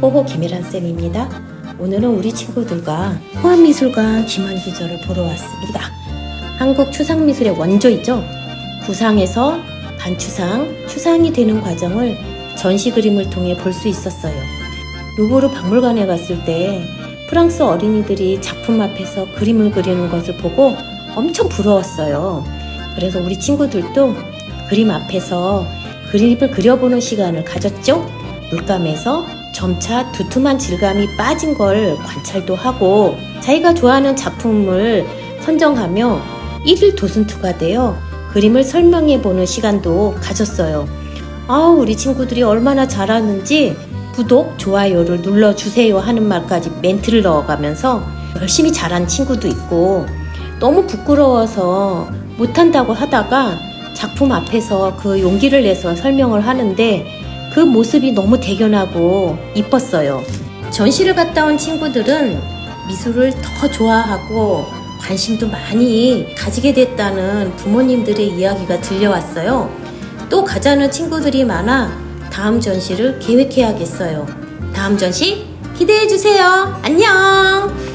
호호 김혜란 쌤입니다. 오늘은 우리 친구들과 호암미술관 기만기절을 보러 왔습니다. 한국 추상미술의 원조이죠. 구상에서 반추상, 추상이 되는 과정을 전시 그림을 통해 볼 수 있었어요. 루브르 박물관에 갔을 때 프랑스 어린이들이 작품 앞에서 그림을 그리는 것을 보고 엄청 부러웠어요. 그래서 우리 친구들도 그림 앞에서 그림을 그려보는 시간을 가졌죠. 물감에서 점차 두툼한 질감이 빠진 걸 관찰도 하고 자기가 좋아하는 작품을 선정하며 일일 도슨투가 되어 그림을 설명해 보는 시간도 가졌어요. 아우, 우리 친구들이 얼마나 잘하는지 구독, 좋아요를 눌러주세요 하는 말까지 멘트를 넣어가면서 열심히 잘한 친구도 있고 너무 부끄러워서 못한다고 하다가 작품 앞에서 그 용기를 내서 설명을 하는데 그 모습이 너무 대견하고 이뻤어요. 전시를 갔다 온 친구들은 미술을 더 좋아하고 관심도 많이 가지게 됐다는 부모님들의 이야기가 들려왔어요. 또 가자는 친구들이 많아 다음 전시를 계획해야겠어요. 다음 전시 기대해 주세요. 안녕!